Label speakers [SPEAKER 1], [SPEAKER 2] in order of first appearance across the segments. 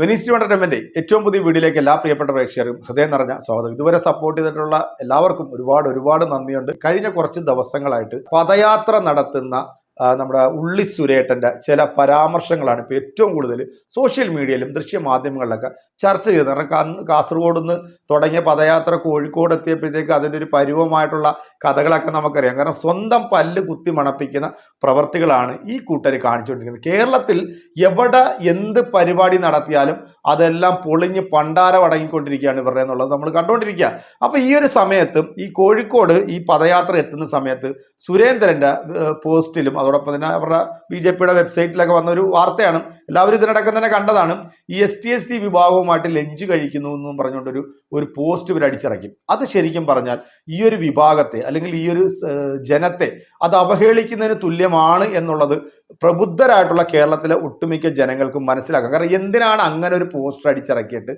[SPEAKER 1] Venice entertainment ഏറ്റവും പുതിയ വീഡിയോയിലേക്ക് എല്ലാ പ്രിയപ്പെട്ട പ്രേക്ഷകരും ഹൃദയം നിറഞ്ഞ സ്വാഗതം. ഇതുവരെ സപ്പോർട്ട് ചെയ്തിട്ടുള്ള എല്ലാവർക്കും ഒരുപാട് ഒരുപാട് നന്ദിയുണ്ട്. കഴിഞ്ഞ കുറച്ച് ദിവസങ്ങളായിട്ട് പദയാത്ര നടത്തുന്ന നമ്മുടെ ഉള്ളി സുരേട്ടന്റെ ചില പരാമർശങ്ങളാണ് ഇപ്പോൾ ഏറ്റവും കൂടുതൽ സോഷ്യൽ മീഡിയയിലും ദൃശ്യ ദൃശ്യമാധ്യമങ്ങളിലൊക്കെ ചർച്ച ചെയ്തത് കാരണം കാസർഗോഡ് നിന്ന് തുടങ്ങിയ പദയാത്ര കോഴിക്കോട് എത്തിയപ്പോഴത്തേക്ക് അതിന്റെ ഒരു പരുവമായിട്ടുള്ള കഥകളൊക്കെ നമുക്കറിയാം. കാരണം സ്വന്തം പല്ല് കുത്തി മണപ്പിക്കുന്ന പ്രവർത്തികളാണ് ഈ കൂട്ടർ കാണിച്ചുകൊണ്ടിരിക്കുന്നത്. കേരളത്തിൽ എവിടെ എന്ത് പരിപാടി നടത്തിയാലും അതെല്ലാം പൊളിഞ്ഞ് പണ്ടാരം അടങ്ങിക്കൊണ്ടിരിക്കുകയാണ് ഇവരുടെ എന്നുള്ളത് നമ്മൾ കണ്ടുകൊണ്ടിരിക്കുക. അപ്പോൾ ഈ ഒരു സമയത്ത് ഈ കോഴിക്കോട് ഈ പദയാത്ര എത്തുന്ന സമയത്ത് സുരേന്ദ്രന്റെ പോസ്റ്റിലും അതോടൊപ്പം തന്നെ അവരുടെ ബി ജെ പിയുടെ വെബ്സൈറ്റിലൊക്കെ വന്ന ഒരു വാർത്തയാണ് എല്ലാവരും ഇതിനടക്കം തന്നെ കണ്ടതാണ്. ഈ എസ് ടി എസ് ടി വിഭാഗവുമായിട്ട് ലഞ്ച് കഴിക്കുന്നു എന്നും പറഞ്ഞുകൊണ്ടൊരു ഒരു പോസ്റ്റ് ഇവർ അടിച്ചിറക്കി. അത് ശരിക്കും പറഞ്ഞാൽ ഈ ഒരു വിഭാഗത്തെ അല്ലെങ്കിൽ ഈ ഒരു ജനത്തെ അത് അവഹേളിക്കുന്നതിന് തുല്യമാണ് എന്നുള്ളത് പ്രബുദ്ധരായിട്ടുള്ള കേരളത്തിലെ ഒട്ടുമിക്ക ജനങ്ങൾക്കും മനസ്സിലാക്കാം. കാരണം എന്തിനാണ് അങ്ങനെ ഒരു പോസ്റ്റർ അടിച്ചിറക്കിയിട്ട്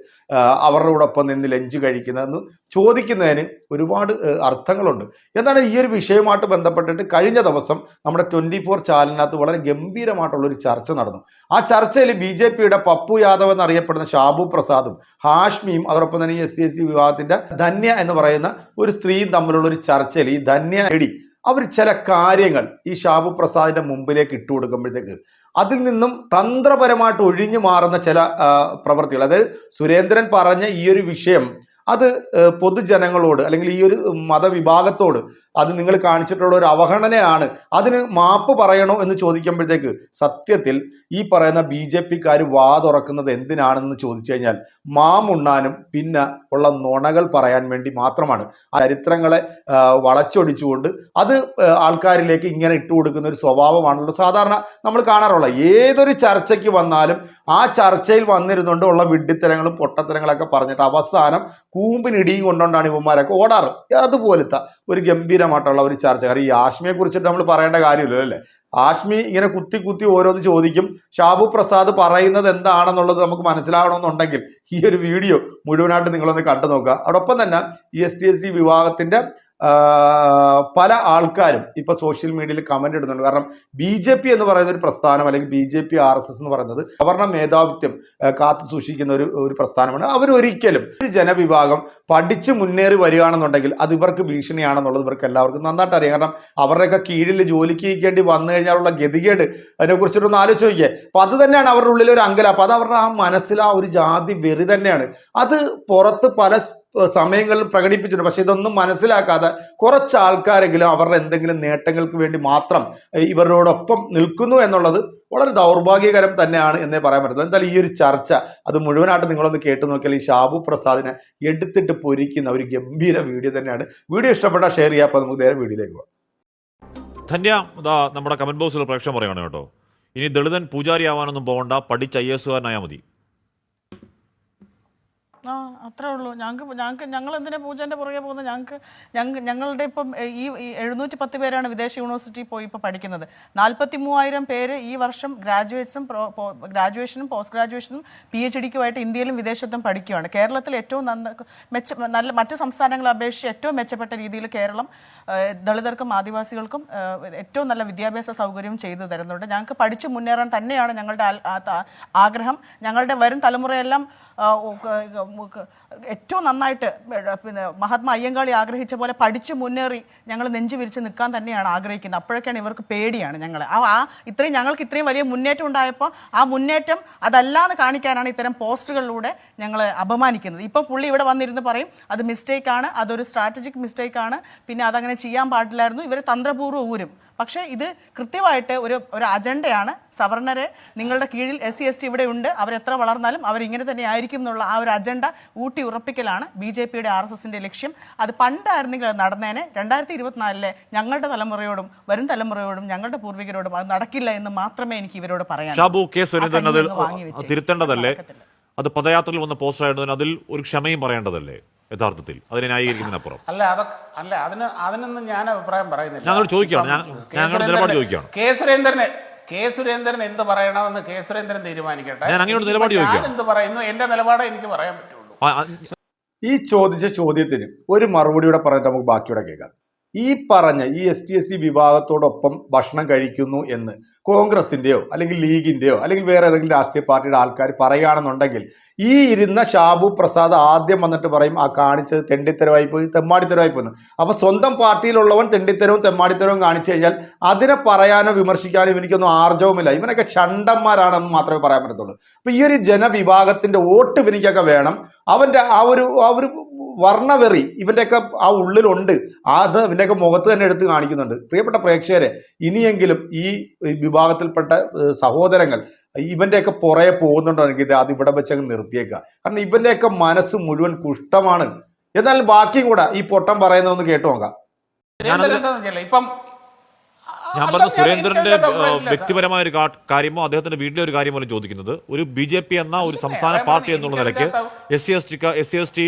[SPEAKER 1] അവരുടെ ഒപ്പം നിന്ന് ലഞ്ച് കഴിക്കുന്നതെന്ന് ചോദിക്കുന്നതിന് ഒരുപാട് അർത്ഥങ്ങളുണ്ട്. എന്താണ് ഈ ഒരു വിഷയവുമായിട്ട് ബന്ധപ്പെട്ടിട്ട് കഴിഞ്ഞ ദിവസം നമ്മുടെ ട്വന്റി ഫോർ ചാനലിനകത്ത് വളരെ ഗംഭീരമായിട്ടുള്ള ഒരു ചർച്ച നടന്നു. ആ ചർച്ചയിൽ ബി ജെ പിയുടെ പപ്പു യാദവ് എന്നറിയപ്പെടുന്ന ഷാബു പ്രസാദും ഹാഷ്മിയും അതോടൊപ്പം തന്നെ ഈ എസ് ടി എസ് ടി വിഭാഗത്തിന്റെ ധന്യ എന്ന് പറയുന്ന ഒരു സ്ത്രീയും തമ്മിലുള്ള ഒരു ചർച്ചയിൽ ഈ ധന്യ എടി അവർ ചില കാര്യങ്ങൾ ഈ ഷാബു പ്രസാദിന്റെ മുമ്പിലേക്ക് ഇട്ടു കൊടുക്കുമ്പോഴത്തേക്ക് അതിൽ നിന്നും തന്ത്രപരമായിട്ട് ഒഴിഞ്ഞു മാറുന്ന ചില പ്രവൃത്തികൾ. അതായത് സുരേന്ദ്രൻ പറഞ്ഞ ഈ ഒരു വിഷയം അത് പൊതുജനങ്ങളോട് അല്ലെങ്കിൽ ഈ ഒരു മതവിഭാഗത്തോട് അത് നിങ്ങൾ കാണിച്ചിട്ടുള്ള ഒരു അവഗണനയാണ് അതിന് മാപ്പ് പറയണോ എന്ന് ചോദിക്കുമ്പോഴത്തേക്ക് സത്യത്തിൽ ഈ പറയുന്ന ബി ജെ പിക്കാർ വാതുറക്കുന്നത് എന്തിനാണെന്ന് ചോദിച്ചു കഴിഞ്ഞാൽ മാമുണ്ണാനും പിന്നെ ഉള്ള നുണകൾ പറയാൻ വേണ്ടി മാത്രമാണ്. ചരിത്രങ്ങളെ വളച്ചൊടിച്ചുകൊണ്ട് അത് ആൾക്കാരിലേക്ക് ഇങ്ങനെ ഇട്ടു കൊടുക്കുന്ന ഒരു സ്വഭാവമാണല്ലോ. സാധാരണ നമ്മൾ കാണാറുള്ളത് ഏതൊരു ചർച്ചയ്ക്ക് വന്നാലും ആ ചർച്ചയിൽ വന്നിരുന്നുകൊണ്ട് ഉള്ള വിഡ്ഢിത്തരങ്ങളും പൊട്ടത്തരങ്ങളൊക്കെ പറഞ്ഞിട്ട് അവസാനം കൂമ്പിനിടിയും കൊണ്ടുകൊണ്ടാണ് ഇവന്മാരൊക്കെ ഓടാറ്. അതുപോലത്തെ ഒരു ഗംഭീരമായിട്ടുള്ള ഒരു ചർച്ച. കാരണം ഈ ആഷ്മിയെ കുറിച്ചിട്ട് നമ്മൾ പറയേണ്ട കാര്യമില്ലല്ലോ അല്ലേ? ആഷ്മി ഇങ്ങനെ കുത്തി കുത്തി ഓരോന്ന് ചോദിക്കും. ഷാബു പ്രസാദ് പറയുന്നത് എന്താണെന്നുള്ളത് നമുക്ക് മനസ്സിലാവണമെന്നുണ്ടെങ്കിൽ ഈ ഒരു വീഡിയോ മുഴുവനായിട്ട് നിങ്ങളൊന്ന് കണ്ടു നോക്കുക അതോടൊപ്പം തന്നെ ഈ എസ് ടി എസ് ടി വിഭാഗത്തിന്റെ പല ആൾക്കാരും ഇപ്പൊ സോഷ്യൽ മീഡിയയിൽ കമന്റ് ഇടുന്നുണ്ട്. കാരണം ബി ജെ പി എന്ന് പറയുന്ന ഒരു പ്രസ്ഥാനം അല്ലെങ്കിൽ B J P R S S എന്ന് പറയുന്നത് സവർണ മേധാവിത്വം കാത്തു സൂക്ഷിക്കുന്ന ഒരു ഒരു പ്രസ്ഥാനമാണ്. അവരൊരിക്കലും ഒരു ജനവിഭാഗം പഠിച്ച് മുന്നേറി വരികയാണെന്നുണ്ടെങ്കിൽ അത് ഇവർക്ക് ഭീഷണിയാണെന്നുള്ളത് ഇവർക്ക് എല്ലാവർക്കും നന്നായിട്ട് അറിയാം. കാരണം അവരുടെയൊക്കെ കീഴിൽ ജോലിക്ക് ഇരിക്കേണ്ടി വന്നു കഴിഞ്ഞാലുള്ള ഗതികേട് അതിനെക്കുറിച്ചിട്ടൊന്ന് ആലോചിച്ച് നോക്കിയേ. അപ്പൊ അത് തന്നെയാണ് അവരുടെ ഉള്ളിൽ ഒരു അങ്കല. അപ്പൊ അത് അവരുടെ ആ മനസ്സിൽ ആ ഒരു ജാതി വെറി തന്നെയാണ്. അത് പുറത്ത് പല സമയങ്ങളിൽ പ്രകടിപ്പിച്ചിട്ടുണ്ട്. പക്ഷെ ഇതൊന്നും മനസ്സിലാക്കാതെ കുറച്ച് ആൾക്കാരെങ്കിലും അവരുടെ എന്തെങ്കിലും നേട്ടങ്ങൾക്ക് വേണ്ടി മാത്രം ഇവരോടൊപ്പം നിൽക്കുന്നു എന്നുള്ളത് വളരെ ദൗർഭാഗ്യകരം തന്നെയാണ് എന്നേ പറയാൻ പറ്റുള്ളൂ എന്തായാലും ഈ ഒരു ചർച്ച അത് മുഴുവനായിട്ട് നിങ്ങളൊന്ന് കേട്ടു നോക്കിയാൽ ഈ ഷാബു പ്രസാദിനെ എടുത്തിട്ട് പൊരിക്കുന്ന ഒരു ഗംഭീര വീഡിയോ തന്നെയാണ്. വീഡിയോ ഇഷ്ടപ്പെട്ടാൽ ഷെയർ ചെയ്യാം അപ്പോൾ നമുക്ക് നേരെ വീഡിയോയിലേക്ക് പോകാം.
[SPEAKER 2] ധന്യ ഇതാ നമ്മുടെ കമന്റ് ബോക്സിൽ പ്രേക്ഷകൻ പറയണം കേട്ടോ. ഇനി ദളിതൻ പൂജാരി ആവാനൊന്നും പോകണ്ട. പഠിച്ച് ഐ എസ് കാരനായാൽ മതി.
[SPEAKER 3] ആ അത്രേ ഉള്ളൂ. ഞങ്ങൾക്ക് ഞങ്ങൾക്ക് ഞങ്ങൾ എന്തിനാ പൂജേന്റെ പുറകെ പോകുന്നത്? ഞങ്ങൾക്ക് ഞങ്ങൾ ഞങ്ങളുടെ ഇപ്പം ഈ എഴുന്നൂറ്റി പത്ത് പേരാണ് വിദേശ യൂണിവേഴ്സിറ്റി പോയി ഇപ്പോൾ പഠിക്കുന്നത്. നാൽപ്പത്തി മൂവായിരം പേര് ഈ വർഷം ഗ്രാജുവേറ്റ്സും ഗ്രാജുവേഷനും പോസ്റ്റ് ഗ്രാജുവേഷനും പി എച്ച് ഡിക്കുമായിട്ട് ഇന്ത്യയിലും വിദേശത്തും പഠിക്കുകയാണ് കേരളത്തിൽ ഏറ്റവും നന്ന മെച്ച നല്ല മറ്റ് സംസ്ഥാനങ്ങളെ അപേക്ഷിച്ച് ഏറ്റവും മെച്ചപ്പെട്ട രീതിയിൽ കേരളം ദളിതർക്കും ആദിവാസികൾക്കും ഏറ്റവും നല്ല വിദ്യാഭ്യാസ സൗകര്യം ചെയ്തു തരുന്നുണ്ട്. ഞങ്ങൾക്ക് പഠിച്ചു മുന്നേറാൻ തന്നെയാണ് ഞങ്ങളുടെ ആഗ്രഹം. ഞങ്ങളുടെ വരും തലമുറയെല്ലാം ഏറ്റവും നന്നായിട്ട് പിന്നെ മഹാത്മാ അയ്യങ്കാളി ആഗ്രഹിച്ച പോലെ പഠിച്ചു മുന്നേറി ഞങ്ങൾ നെഞ്ചു വിരിച്ച് നിൽക്കാൻ തന്നെയാണ് ആഗ്രഹിക്കുന്നത്. അപ്പോഴൊക്കെയാണ് ഇവർക്ക് പേടിയാണ് ഞങ്ങൾ ആ ഇത്രയും ഞങ്ങൾക്ക് ഇത്രയും വലിയ മുന്നേറ്റം ഉണ്ടായപ്പോൾ ആ മുന്നേറ്റം അതല്ലാന്ന് കാണിക്കാനാണ് ഇത്തരം പോസ്റ്റുകളിലൂടെ ഞങ്ങൾ അപമാനിക്കുന്നത്. ഇപ്പോൾ പുള്ളി ഇവിടെ വന്നിരുന്ന് പറയും അത് മിസ്റ്റേക്കാണ് അതൊരു സ്ട്രാറ്റജിക് മിസ്റ്റേക്കാണ് പിന്നെ അതങ്ങനെ ചെയ്യാൻ പാടില്ലായിരുന്നു. ഇവർ തന്ത്രപൂർവം ഊരും. പക്ഷേ ഇത് കൃത്യമായിട്ട് ഒരു ഒരു അജണ്ടയാണ്. സവർണരെ നിങ്ങളുടെ കീഴിൽ എസ് സി എസ് ടി ഇവിടെ ഉണ്ട്. അവരെത്ര വളർന്നാലും അവരിങ്ങനെ തന്നെ ആയിരിക്കും എന്നുള്ള ആ ഒരു അജണ്ട ഊട്ടി ഉറപ്പിക്കലാണ് ബി ജെ പിയുടെ ആർ എസ് എസിന്റെ ലക്ഷ്യം. അത് പണ്ടായിരുന്നെങ്കിൽ അത് നടന്നേനെ. രണ്ടായിരത്തി ഇരുപത്തിനാലിലെ ഞങ്ങളുടെ തലമുറയോടും വരും തലമുറയോടും ഞങ്ങളുടെ പൂർവികരോടും അത് നടക്കില്ല എന്ന് മാത്രമേ എനിക്ക് ഇവരോട് പറയാൻ.
[SPEAKER 2] തിരുത്തേണ്ടതല്ലേ? അത് പദയാത്രയിൽ വന്ന പോസ്റ്റർ ആയിരുന്നതിന് അതിൽ ഒരു ക്ഷമയും പറയേണ്ടതല്ലേ? യഥാർത്ഥത്തിൽ. അതിനെ ന്യായീകരിക്കുന്നതിനപ്പുറം.
[SPEAKER 4] അല്ല അതൊക്കെ അല്ല അതിന് അതിനൊന്നും ഞാൻ അഭിപ്രായം പറയുന്നില്ല.
[SPEAKER 2] ഞങ്ങൾ ചോദിക്കുകയാണ്. ഞങ്ങളുടെ നിലപാട് ചോദിക്കുകയാണ്.
[SPEAKER 4] കെ സുരേന്ദ്രന് കെ സുരേന്ദ്രൻ എന്ത് പറയണമെന്ന് കെ സുരേന്ദ്രൻ തീരുമാനിക്കട്ടെ?
[SPEAKER 2] ഞാൻ
[SPEAKER 4] അങ്ങനെ
[SPEAKER 2] നിലപാട് ചോദിക്കാം.
[SPEAKER 4] എന്ത് പറയുന്നു? എന്റെ നിലപാട് എനിക്ക് പറയാൻ പറ്റുള്ളൂ.
[SPEAKER 1] ഈ ചോദിച്ച ചോദ്യത്തിന് ഒരു മറുപടി കൂടെ പറഞ്ഞിട്ട് നമുക്ക് ബാക്കിയുടെ കേൾക്കാം. ഈ പറഞ്ഞ ഈ എസ് ടി എസ് സി വിഭാഗത്തോടൊപ്പം ഭക്ഷണം കഴിക്കുന്നു എന്ന് കോൺഗ്രസിന്റെയോ അല്ലെങ്കിൽ ലീഗിന്റെയോ അല്ലെങ്കിൽ വേറെ ഏതെങ്കിലും രാഷ്ട്രീയ പാർട്ടിയുടെ ആൾക്കാർ പറയുകയാണെന്നുണ്ടെങ്കിൽ ഈ ഇരുന്ന ഷാബു പ്രസാദ് ആദ്യം വന്നിട്ട് പറയും ആ കാണിച്ചത് തെണ്ടിത്തരമായി പോയി തെമ്മാടിത്തരമായി പോയി അപ്പൊ സ്വന്തം പാർട്ടിയിലുള്ളവൻ തെണ്ടിത്തരവും തെമ്മാടിത്തരവും കാണിച്ചു കഴിഞ്ഞാൽ അതിനെ പറയാനോ വിമർശിക്കാനോ ഇവനിക്കൊന്നും ആർജവുമില്ല. ഇവനൊക്കെ ഷണ്ടന്മാരാണെന്ന് മാത്രമേ പറയാൻ പറ്റത്തുള്ളൂ. അപ്പൊ ഈ ഒരു ജനവിഭാഗത്തിന്റെ വോട്ട് ഇവനിക്കൊക്കെ വേണം. അവന്റെ ആ ഒരു ആ ഒരു വർണവെറി ഇവന്റെയൊക്കെ ആ ഉള്ളിലുണ്ട്. അത് ഇവന്റെയൊക്കെ മുഖത്ത് തന്നെ എടുത്ത് കാണിക്കുന്നുണ്ട്. പ്രിയപ്പെട്ട പ്രേക്ഷകരെ ഇനിയെങ്കിലും ഈ വിഭാഗത്തിൽപ്പെട്ട സഹോദരങ്ങൾ ഇവന്റെയൊക്കെ പുറകെ പോകുന്നുണ്ടെങ്കിൽ ഇത് അത് ഇവിടെ വെച്ചങ്ങ് നിർത്തിയേക്കുക. കാരണം ഇവന്റെയൊക്കെ മനസ്സ് മുഴുവൻ കുഷ്ടമാണ് എന്നാൽ ബാക്കിയും കൂടെ ഈ പൊട്ടം പറയുന്നതെന്ന് കേട്ടു നോക്കാം.
[SPEAKER 4] ഇപ്പം
[SPEAKER 2] ഞാൻ പറഞ്ഞ സുരേന്ദ്രന്റെ. വ്യക്തിപരമായ ഒരു കാര്യമോ അദ്ദേഹത്തിന്റെ വീട്ടിലെ ഒരു കാര്യമോ ചോദിക്കുന്നത്. ഒരു ബി ജെ പി എന്ന ഒരു സംസ്ഥാന പാർട്ടി എന്നുള്ള നിലയ്ക്ക് S C S T S C S T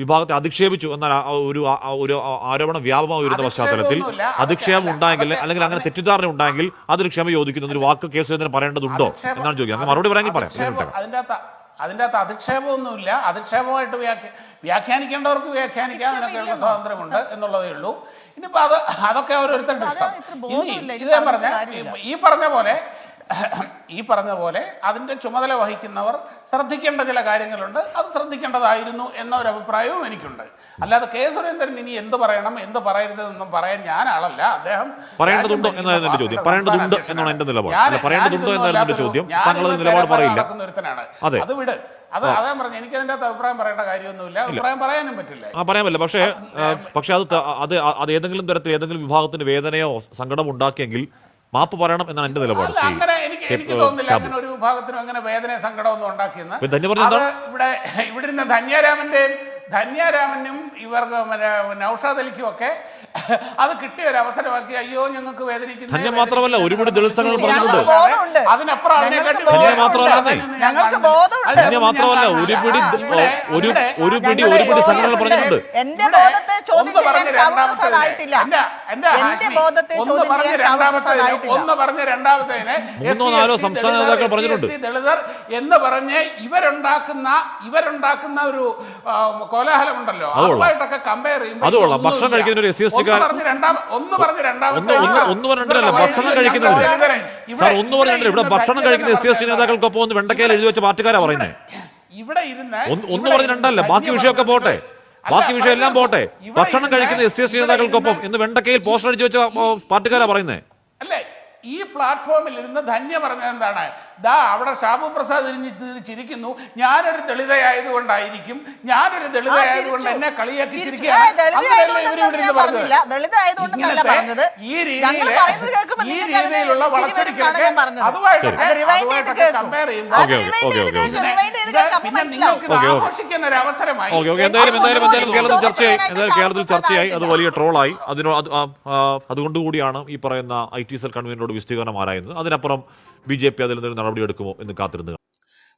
[SPEAKER 2] വിഭാഗത്തെ അധിക്ഷേപിച്ചു എന്ന ഒരു ഒരു ആരോപണം വ്യാപകമായി വരുന്ന പശ്ചാത്തലത്തിൽ. അധിക്ഷേപം ഉണ്ടായെങ്കിൽ അല്ലെങ്കിൽ അങ്ങനെ തെറ്റിദ്ധാരണ ഉണ്ടായെങ്കിൽ അതിന് ക്ഷമ ചോദിക്കുന്ന ഒരു വാക്ക് കേസ് സുരേന്ദ്രൻ പറയേണ്ടതുണ്ടോ എന്നാണ് ചോദിക്കുക അങ്ങനെ മറുപടി പറയാമെങ്കിൽ പറയാം.
[SPEAKER 4] അതിന്റെ അകത്ത് അതിന്റെ അകത്ത് അധിക്ഷേപമൊന്നുമില്ല. അധിക്ഷേപമായിട്ട് വ്യാഖ്യ വ്യാഖ്യാനിക്കേണ്ടവർക്ക് വ്യാഖ്യാനിക്കാൻ അതിനൊക്കെയുള്ള സ്വാതന്ത്ര്യമുണ്ട് എന്നുള്ളതേ ഉള്ളൂ. ഇനിയിപ്പോ അത് അതൊക്കെ ഓരോരുത്തരുടെ ഇഷ്ടം. ഇനി ഇത് ഞാൻ പറഞ്ഞ ഈ പറഞ്ഞ പോലെ ഈ പറഞ്ഞ പോലെ അതിന്റെ ചുമതല വഹിക്കുന്നവർ ശ്രദ്ധിക്കേണ്ട ചില കാര്യങ്ങളുണ്ട്. അത് ശ്രദ്ധിക്കേണ്ടതായിരുന്നു എന്ന ഒരു അഭിപ്രായവും എനിക്കുണ്ട്. അല്ലാതെ കെ സുരേന്ദ്രൻ ഇനി എന്ത് പറയണം എന്ത് പറയരുതെന്നൊന്നും പറയാൻ ഞാൻ ആളല്ല. അദ്ദേഹം
[SPEAKER 2] പറയേണ്ടതുണ്ടോ എന്റെ ചോദ്യം. പറയേണ്ടതുണ്ട് എന്നാണ് എന്റെ നിലപാട്. പറയേണ്ടതുണ്ടോ എന്റെ ചോദ്യം.
[SPEAKER 4] നേരെ
[SPEAKER 2] നിലപാട് പറയില്ല. അത്.
[SPEAKER 4] വിട്. അത് അതാ പറഞ്ഞു. എനിക്ക് അതിന്റെ അകത്ത് അഭിപ്രായം പറയേണ്ട കാര്യമൊന്നുമില്ല. അഭിപ്രായം പറയാനും പറ്റില്ല.
[SPEAKER 2] ആ പറയാൻ പറ്റില്ല പക്ഷേ പക്ഷേ അത് അത് അത് ഏതെങ്കിലും തരത്തിൽ ഏതെങ്കിലും വിഭാഗത്തിന് വേദനയോ സങ്കടം ഉണ്ടാക്കിയെങ്കിൽ മാപ്പ് പറയണം എന്നാണ് എന്റെ നിലപാട്
[SPEAKER 4] അങ്ങനെ എനിക്ക് എനിക്ക് തോന്നുന്നില്ല. അങ്ങനെ ഒരു വിഭാഗത്തിനും അങ്ങനെ വേദന സങ്കടമൊന്നും ഉണ്ടാക്കിയെന്ന്? ഇവിടെ ഇവിടെ ഇരുന്ന ധന്യാരാമന്റെയും ധന്യാരാമനും ഇവർക്ക് നൌഷാദ് അലിക്കും ഒക്കെ അത് കിട്ടിയ ഒരു അവസരമാക്കി അയ്യോ ഞങ്ങൾക്ക് വേദനിക്കുന്നു
[SPEAKER 2] മാത്രമല്ല, ഒരുപാട് സംഘടനകൾ
[SPEAKER 3] പറഞ്ഞിട്ടുണ്ട്.
[SPEAKER 4] അതിനപ്പുറം
[SPEAKER 3] ഞങ്ങൾക്ക്
[SPEAKER 2] മാത്രമല്ല, ഒരു പിടി ഒരു ഒരു പിടി ഒരു പിടി. സംഘടനകൾ പറഞ്ഞിട്ടുണ്ട്.
[SPEAKER 3] എന്റെ ബോധത്തെ ചോദ്യം
[SPEAKER 4] എന്റെ-
[SPEAKER 3] ബോധത്തെ
[SPEAKER 4] ഒന്ന് പറഞ്ഞ്
[SPEAKER 2] മൂന്നോ നാലോ സംസ്ഥാന നേതാക്കൾ പറഞ്ഞിട്ടുണ്ട്.
[SPEAKER 4] ദളിതർ എന്ന് പറഞ്ഞ് ഇവരുണ്ടാക്കുന്ന ഇവരുണ്ടാക്കുന്ന ഒരു കോലാഹലം കോലാഹലമുണ്ടല്ലോ.
[SPEAKER 2] അത്
[SPEAKER 4] അതുമായിട്ടൊക്കെ കമ്പയർ ചെയ്യുമ്പോൾ.
[SPEAKER 2] ഭക്ഷണം കഴിക്കുന്ന ഒരു എസ് സി
[SPEAKER 4] എസ്
[SPEAKER 2] കാരൻ- ഭക്ഷണം സാർ ഒന്ന് ഇവിടെ ഭക്ഷണം കഴിക്കുന്ന എസ് സി എസ് നേതാക്കൾക്കൊപ്പം ഒന്ന് വെണ്ടക്കയിൽ എഴുതി വെച്ച പാർട്ടിക്കാരാ പറയുന്നത്
[SPEAKER 4] ഇവിടെ ഇരുന്ന്
[SPEAKER 2] ഒന്ന് പറഞ്ഞ് രണ്ടല്ല ബാക്കി വിഷയമൊക്കെ പോട്ടെ. ബാക്കി വിഷയം എല്ലാം പോട്ടെ. ഭക്ഷണം കഴിക്കുന്ന എസ് സി എസ് നേതാക്കൾക്കൊപ്പം ഇന്ന് വെണ്ടക്കയിൽ പോസ്റ്റർ അടിച്ചു വെച്ച പാർട്ടിക്കാരാ പറയുന്നത്
[SPEAKER 4] അല്ലേ ഈ പ്ലാറ്റ്ഫോമിൽ ഇരുന്ന് ധന്യ പറഞ്ഞത് എന്താണ്? ദാ അവിടെ ഷാബു പ്രസാദ് ഇരിഞ്ഞ് ചിരിക്കുന്നു ഞാനൊരു ദളിതയായതുകൊണ്ടായിരിക്കും ഞാനൊരു ദളിതയായതുകൊണ്ട് എന്നെ കളിയാക്കി. ചിരിക്കുകയാണ്. ഈ
[SPEAKER 3] രീതിയിൽ
[SPEAKER 4] ഈ രീതിയിലുള്ള വളച്ചൊടിക്കലൊക്കെ. അതുമായിട്ടൊക്കെ ചെയ്യുമ്പോൾ
[SPEAKER 3] കേൾക്കും.
[SPEAKER 4] പിന്നെ. നിങ്ങൾക്ക്. ഒരു അവസരമായി
[SPEAKER 2] എന്തായാലും എന്തായാലും എന്തായാലും കേരളത്തിൽ ചർച്ചയായി
[SPEAKER 3] ചെയ്യാനായിട്ട്
[SPEAKER 2] എന്തായാലും കേരളത്തിൽ ചർച്ചയായി അത് വലിയ ട്രോളായി അതിനോ അതുകൊണ്ടുകൂടിയാണ് ഈ പറയുന്ന ഐ ടി സെൽ കൺവീനറോട് വിശദീകരണം ആരായുന്നത് അതിനപ്പുറം ബി ജെ പി അതിൽ എന്തെങ്കിലും നടപടി എടുക്കുമോ എന്ന് കാത്തിരുന്നു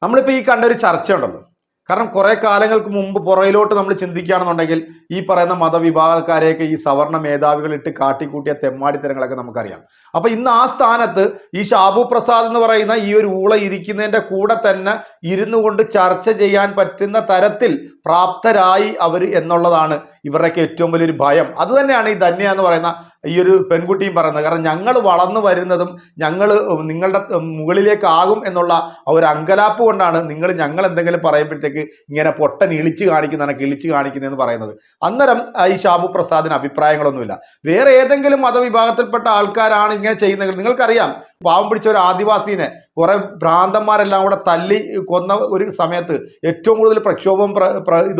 [SPEAKER 1] നമ്മളിപ്പോൾ ഈ കണ്ട ഒരു ചർച്ചയുണ്ടല്ലോ. കാരണം കുറെ കാലങ്ങൾക്ക് മുമ്പ് പുറയിലോട്ട് നമ്മൾ ചിന്തിക്കുകയാണെന്നുണ്ടെങ്കിൽ ഈ പറയുന്ന മതവിഭാഗക്കാരെയൊക്കെ ഈ സവർണ മേധാവികൾ ഇട്ട് കാട്ടിക്കൂട്ടിയ തെമ്മാടിത്തരങ്ങളൊക്കെ നമുക്കറിയാം. അപ്പൊ ഇന്ന് ആ സ്ഥാനത്ത് ഈ ഷാബു പ്രസാദ് എന്ന് പറയുന്ന ഈ ഒരു ഊള ഇരിക്കുന്നതിന്റെ കൂടെ തന്നെ ഇരുന്നു കൊണ്ട് ചർച്ച ചെയ്യാൻ പറ്റുന്ന തരത്തിൽ പ്രാപ്തരായി അവർ എന്നുള്ളതാണ് ഇവരുടെയൊക്കെ ഏറ്റവും വലിയൊരു ഭയം. അത് തന്നെയാണ് ഈ ധന്യ എന്ന് പറയുന്ന ഈ ഒരു പെൺകുട്ടിയും പറയുന്നത്. കാരണം ഞങ്ങൾ വളർന്നു വരുന്നതും ഞങ്ങൾ നിങ്ങളുടെ മുകളിലേക്കാകും എന്നുള്ള ഒരു അങ്കലാപ്പ് കൊണ്ടാണ് നിങ്ങൾ ഞങ്ങൾ എന്തെങ്കിലും പറയുമ്പോഴത്തേക്ക് ഇങ്ങനെ പൊട്ടൻ ഇളിച്ച് കാണിക്കുന്നതാണ് കിളിച്ച് കാണിക്കുന്നതെന്ന് പറയുന്നത്. അന്നേരം ഈ ഷാബു പ്രസാദിന് അഭിപ്രായങ്ങളൊന്നുമില്ല. വേറെ ഏതെങ്കിലും മതവിഭാഗത്തിൽപ്പെട്ട ആൾക്കാരാണ് ഇങ്ങനെ ചെയ്യുന്നത് നിങ്ങൾക്കറിയാം പാവം പിടിച്ച ഒരു ആദിവാസീനെ കുറെ ഭ്രാന്തന്മാരെല്ലാം കൂടെ തല്ലി കൊന്ന ഒരു സമയത്ത് ഏറ്റവും കൂടുതൽ പ്രക്ഷോഭം പ്ര പ്ര-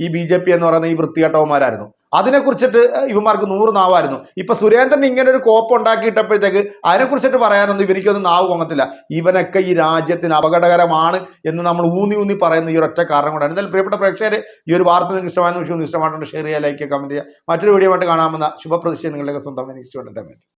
[SPEAKER 1] ഈ ബി ജെ പി എന്ന് പറയുന്ന ഈ വൃത്തികെട്ടവന്മാരായിരുന്നു. അതിനെക്കുറിച്ചിട്ട് ഇവന്മാർക്ക് നൂറ് നാവായിരുന്നു. ഇപ്പൊ സുരേന്ദ്രൻ ഇങ്ങനെ ഒരു കോപ്പ് ഉണ്ടാക്കിയിട്ടപ്പോഴത്തേക്ക് അതിനെക്കുറിച്ചിട്ട് പറയാനൊന്നും ഇവനിക്കൊന്നും നാവ് കൊങ്ങത്തില്ല ഇവനൊക്കെ ഈ രാജ്യത്തിന് അപകടകരമാണ് എന്ന് നമ്മൾ ഊന്നി ഊന്നി പറയുന്ന ഈ ഒറ്റ കാരണം കൊണ്ടാണ്. എന്തായാലും പ്രിയപ്പെട്ട പ്രേക്ഷകരെ ഈ ഒരു വാർത്ത നിങ്ങൾക്ക് ഇഷ്ടമായെന്ന് വിഷയം ഇഷ്ടമായിട്ടുണ്ട് ഷെയർ ചെയ്യുക ലൈക്ക് കമന്റ് ചെയ്യുക. മറ്റൊരു വീഡിയോ ആയിട്ട് കാണാമെന്ന ശുഭപ്രതിഷ്ഠ നിങ്ങളുടെ സ്വന്തം നെക്സ്റ്റ് എന്റർടൈൻമെന്റ്